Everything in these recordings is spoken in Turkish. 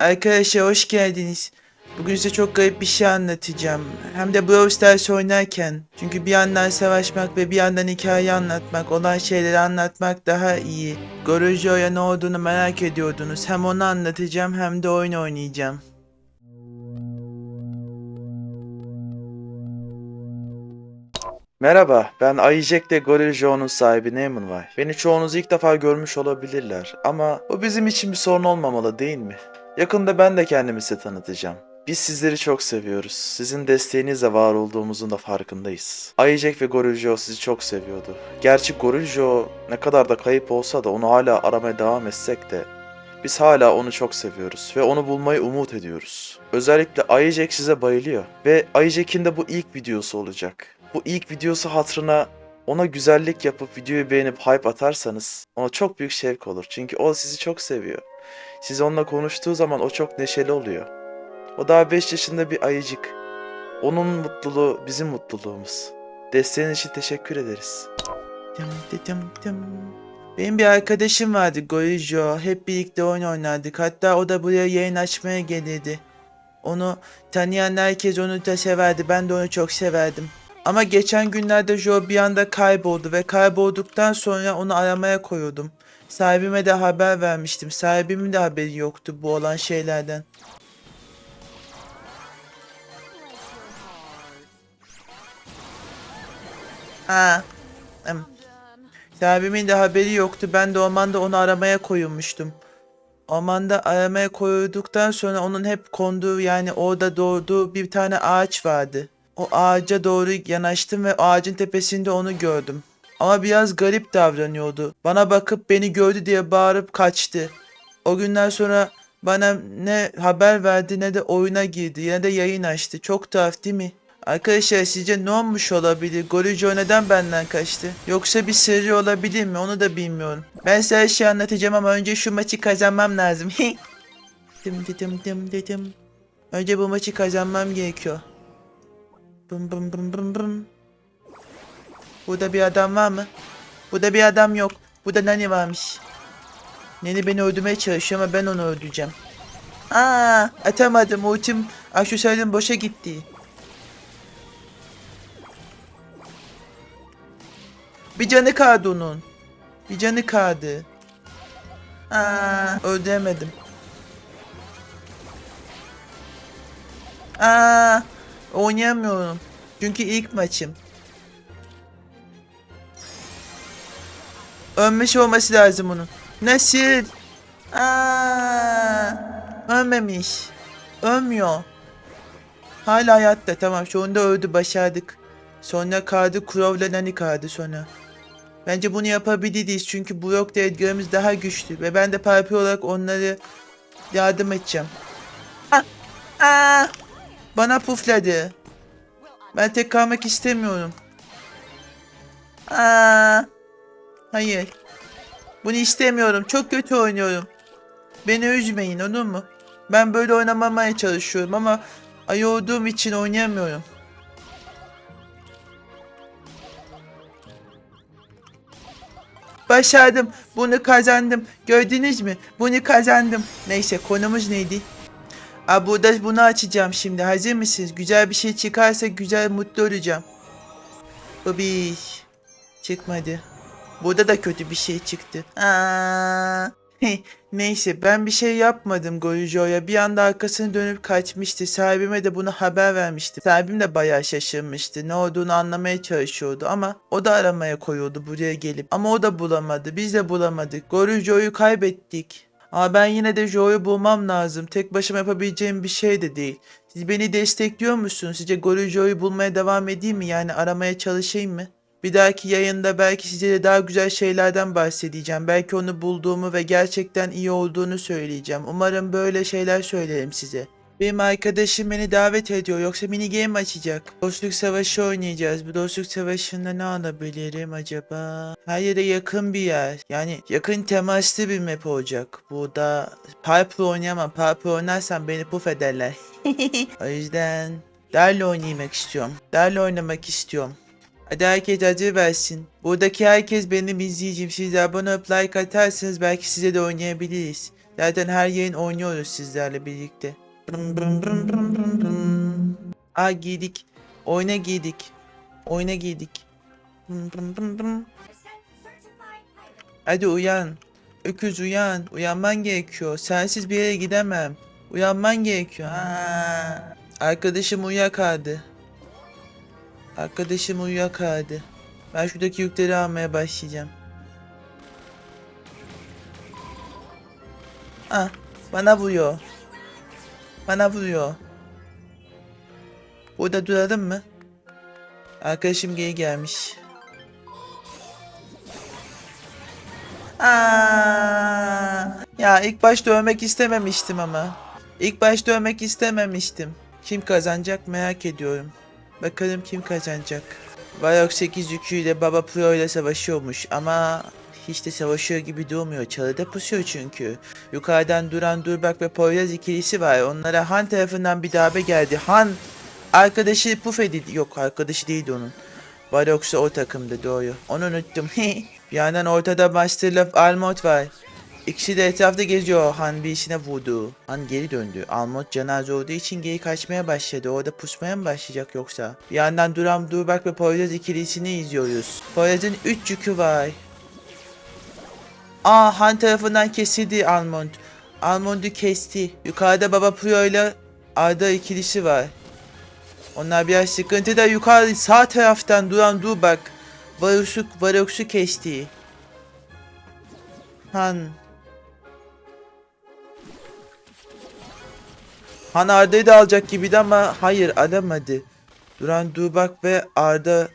Arkadaşlar hoş geldiniz. Bugün size çok garip bir şey anlatacağım. Hem de Brawl Stars oynarken. Çünkü bir yandan savaşmak ve bir yandan hikaye anlatmak, olan şeyleri anlatmak daha iyi. Gorojio'ya ne olduğunu merak ediyordunuz. Hem onu anlatacağım hem de oyun oynayacağım. Merhaba, ben Ayıcek'le Goril Joe'nun sahibi Neyman var. Beni çoğunuz ilk defa görmüş olabilirler ama bu bizim için bir sorun olmamalı değil mi? Yakında ben de kendimi size tanıtacağım. Biz sizleri çok seviyoruz. Sizin desteğinizle var olduğumuzun da farkındayız. Ayıcek ve Goril Joe sizi çok seviyordu. Gerçi Goril Joe ne kadar da kayıp olsa da onu hala aramaya devam etsek de biz hala onu çok seviyoruz ve onu bulmayı umut ediyoruz. Özellikle Ayıcek size bayılıyor ve Ayıcek'in de bu ilk videosu olacak. Bu ilk videosu hatırına ona güzellik yapıp videoyu beğenip hype atarsanız ona çok büyük şevk olur. Çünkü o sizi çok seviyor. Siz onunla konuştuğu zaman o çok neşeli oluyor. O daha 5 yaşında bir ayıcık. Onun mutluluğu bizim mutluluğumuz. Desteğiniz için teşekkür ederiz. Benim bir arkadaşım vardı Goijo. Hep birlikte oyun oynardık. Hatta o da buraya yayın açmaya gelirdi. Onu tanıyan herkes onu da severdi. Ben de onu çok severdim. Ama geçen günlerde Joe bir anda kayboldu ve kaybolduktan sonra onu aramaya koyuyordum. Sahibime de haber vermiştim. Sahibimin de haberi yoktu bu olan şeylerden. Ha. Sahibimin de haberi yoktu. Ben de ormanda onu aramaya koyulmuştum. Ormanda aramaya koyulduktan sonra onun hep konduğu yani orada doğduğu bir tane ağaç vardı. O ağaca doğru yanaştım ve ağacın tepesinde onu gördüm. Ama biraz garip davranıyordu. Bana bakıp beni gördü diye bağırıp kaçtı. O günden sonra bana ne haber verdi ne de oyuna girdi ya da yayın açtı. Çok tuhaf değil mi? Arkadaşlar sizce ne olmuş olabilir? Gorujo neden benden kaçtı? Yoksa bir sırrı olabilir mi? Onu da bilmiyorum. Ben size her şeyi anlatacağım ama önce şu maçı kazanmam lazım. dım dım dım dım. Önce bu maçı kazanmam gerekiyor. Bım bım bım bım bım. Burada bir adam var mı? Burada bir adam yok. Burada Nani varmış. Nani beni öldürmeye çalışıyor ama ben onu öldüreceğim. Aa, atamadım. Ultim aksesuarım boşa gitti. Bir canı kaldı onun. Bir canı kaldı. Aa, öldüremedim. Aa, oynayamıyorum. Çünkü ilk maçım. Ölmüş olması lazım onun. Nasıl? Aa, ölmemiş. Ölmüyor. Hala hayatta tamam anda öldü başardık. Sonra kaldı Crow'la Nani kaldı sonra. Bence bunu yapabiliriz çünkü Brock'ta Edgar'ımız daha güçlü ve ben de Piper olarak onları yardım edeceğim. Aa, aa, bana pufladı. Ben tek kalmak istemiyorum. Aa, hayır. Bunu istemiyorum. Çok kötü oynuyorum. Beni üzmeyin olur mu? Ben böyle oynamamaya çalışıyorum ama ay olduğum için oynayamıyorum. Başardım. Bunu kazandım. Gördünüz mü? Bunu kazandım. Neyse konumuz neydi? Aa, burada bunu açacağım şimdi. Hazır mısınız? Güzel bir şey çıkarsa güzel mutlu olacağım. Babi. Çıkmadı. Burada da kötü bir şey çıktı. Aa. Neyse ben bir şey yapmadım Goyujo'ya. Bir anda arkasını dönüp kaçmıştı. Sahibime de bunu haber vermişti. Sahibim de bayağı şaşırmıştı. Ne olduğunu anlamaya çalışıyordu ama o da aramaya koyuyordu buraya gelip. Ama o da bulamadı. Biz de bulamadık. Goyujo'yu kaybettik. Ama ben yine de Joe'yu bulmam lazım. Tek başıma yapabileceğim bir şey de değil. Siz beni destekliyor musunuz? Sizce Goyujo'yu bulmaya devam edeyim mi? Yani aramaya çalışayım mı? Bir dahaki yayında belki size de daha güzel şeylerden bahsedeceğim. Belki onu bulduğumu ve gerçekten iyi olduğunu söyleyeceğim. Umarım böyle şeyler söylerim size. Benim arkadaşım beni davet ediyor yoksa mini game açacak. Dostluk savaşı oynayacağız. Bu dostluk savaşında ne alabilirim acaba? Her yere yakın bir yer. Yani yakın temaslı bir map olacak. Burada Piper oynayamam. Piper oynarsam beni puf ederler. o yüzden Darla oynamak istiyorum. Darla oynamak istiyorum. Hadi herkes acı versin. Buradaki herkes benim izleyicim. Siz de abone olup like atarsanız belki size de oynayabiliriz. Zaten her yayın oynuyoruz sizlerle birlikte. Brım. Aa giydik. Oyuna giydik. Oyuna giydik. Brım. Hadi uyan. Öküz uyan. Uyanman gerekiyor. Sensiz bir yere gidemem. Uyanman gerekiyor. Aa. Arkadaşım uyuyakaldı. Arkadaşım uyuyakaldı. Ben şuradaki yükleri almaya başlayacağım. Ah, bana vuruyor. Bana vuruyor. Burada duralım mı? Arkadaşım geri gelmiş. Aa, ya ilk başta ölmek istememiştim ama. İlk başta ölmek istememiştim. Kim kazanacak merak ediyorum. Bakalım kim kazanacak. Varok 8 yüküyle Baba Pro ile savaşıyormuş ama hiç de savaşıyor gibi durmuyor. Çalıda pusuyor çünkü. Yukarıdan duran Durbak ve Poyraz ikilisi var. Onlara Han tarafından bir darbe geldi. Han arkadaşı puf edildi. Yok arkadaşı değildi onun. Varoksa o takımdı doğru. Onu unuttum. bir yandan ortada Master Love Almond var. İkisi de etrafta geziyor. Han bir işine vurdu. Han geri döndü. Almond cenaze olduğu için geri kaçmaya başladı. Orada pusmaya mı başlayacak yoksa? Bir yandan Duram Durbak ve Poyraz ikilisini izliyoruz. Poyraz'ın 3 yükü var. Aa Han tarafından kesildi Almond. Almond'u kesti. Yukarıda Baba Puyo ile Arda ikilisi var. Onlar biraz sıkıntıda yukarı sağ taraftan duran Durbak. Varoksu, Varoksu kesti. Han. Han Arda'yı da alacak gibiydi ama hayır alamadı. Duran Durbak ve Arda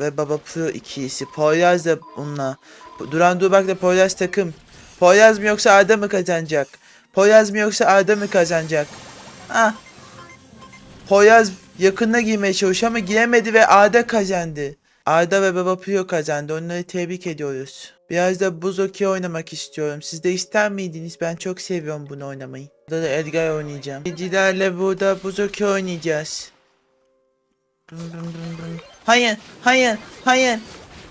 ve Baba Pro ikilisi. Poyraz da bununla. Duran Durbak da Poyraz takım. Poyraz mı yoksa Arda mı kazanacak? Poyraz mı yoksa Arda mı kazanacak? Ah. Poyraz yakınına girmeye çalışıyor ama giremedi ve Arda kazandı. Arda ve Baba Pio kazandı. Onları tebrik ediyoruz. Biraz da buz okey oynamak istiyorum. Siz de ister miydiniz? Ben çok seviyorum bunu oynamayı. Burada da Edgar oynayacağım. Gecilerle burada buz okey oynayacağız. Hayır, hayır, hayır.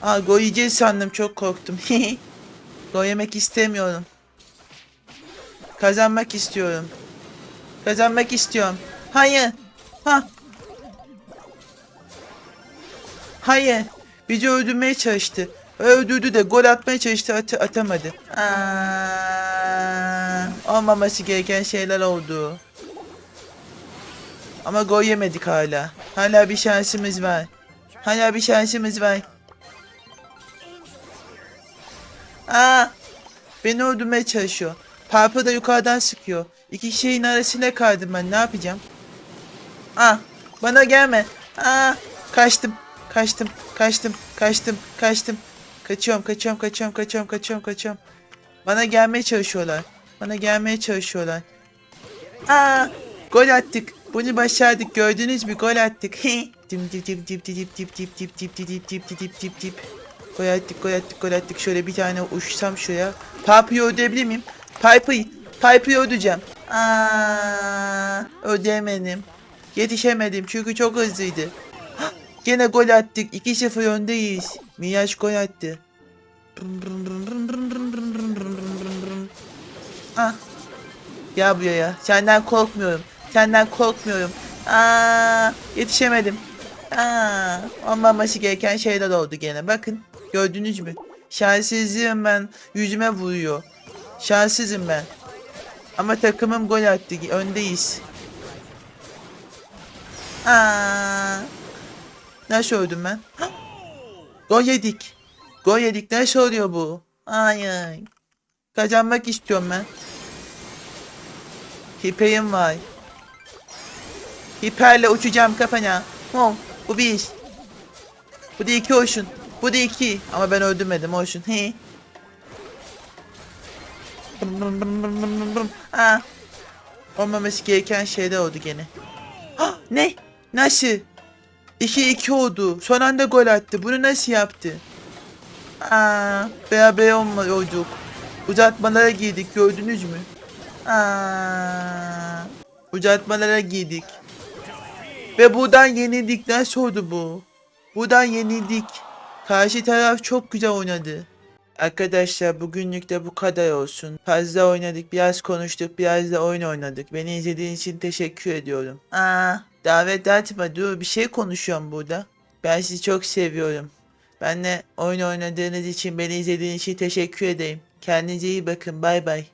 Aa, gol yiyeceğiz sandım. Çok korktum. gol yemek istemiyorum. Kazanmak istiyorum. Kazanmak istiyorum. Hayır. Ha. Hayır. Bizi öldürmeye çalıştı. Öldürdü de gol atmaya çalıştı at atamadı. Aa, olmaması gereken şeyler oldu. Ama gol yemedik hala. Hala bir şansımız var. Hala bir şansımız var. Aa, beni öldürmeye çalışıyor. Papa da yukarıdan sıkıyor. İki şeyin arasına kaldım ben. Ne yapacağım? Aa, bana gelme. Aa, kaçtım. Kaçtım. Kaçtım. Kaçtım. Kaçtım. Kaçıyorum, kaçıyorum, kaçıyorum, kaçıyorum, kaçıyorum, kaçıyorum. Bana gelmeye çalışıyorlar. Bana gelmeye çalışıyorlar. Aa, gol attık. Bunu başardık. Gördünüz mü? Gol attık. Dim dip dip dip dip dip dip dip dip dip dip dip dip dip dip dip. Gol attık, gol attık, gol attık. Şöyle bir tane uçsam şuraya. Piper'ı ödeyebilir miyim? Piper'ı, Piper'ı ödeyeceğim. Aa, ödeyemedim. Yetişemedim çünkü çok hızlıydı. Gene gol attık. 2-0 öndeyiz. Miyaş gol attı. Ah. Gel buraya ya. Senden korkmuyorum. Senden korkmuyorum. Aa, yetişemedim. Ah. Aa, olmaması gereken şeyler oldu gene. Bakın gördünüz mü? Şanssızım ben. Yüzüme vuruyor. Şanssızım ben. Ama takımım gol attı. Öndeyiz. Aa nasıl öldüm ben? Gol yedik. Gol yedik. Nasıl oluyor bu? Ay ay. Kazanmak istiyorum ben. Hiperim var. Hiperle uçacağım kafana. Oh, bu bir. Bu da iki olsun. Bu da iki. Ama ben öldürmedim olsun. He. Brum brum. Aa. Olmaması gereken şeyler oldu gene. Ha, ne? Nasıl? 2-2 oldu. Son anda gol attı. Bunu nasıl yaptı? Aa, beraber olmadık. Uzatmalara girdik gördünüz mü? Aa, uzatmalara girdik. Ve buradan yenildik. Nasıl oldu bu? Buradan yenildik. Karşı taraf çok güzel oynadı. Arkadaşlar bugünlük de bu kadar olsun. Fazla oynadık, biraz konuştuk, biraz da oyun oynadık. Beni izlediğiniz için teşekkür ediyorum. Aa, davet atma dur bir şey konuşuyorum burada. Ben sizi çok seviyorum. Benle oyun oynadığınız için beni izlediğiniz için teşekkür edeyim. Kendinize iyi bakın bay bay.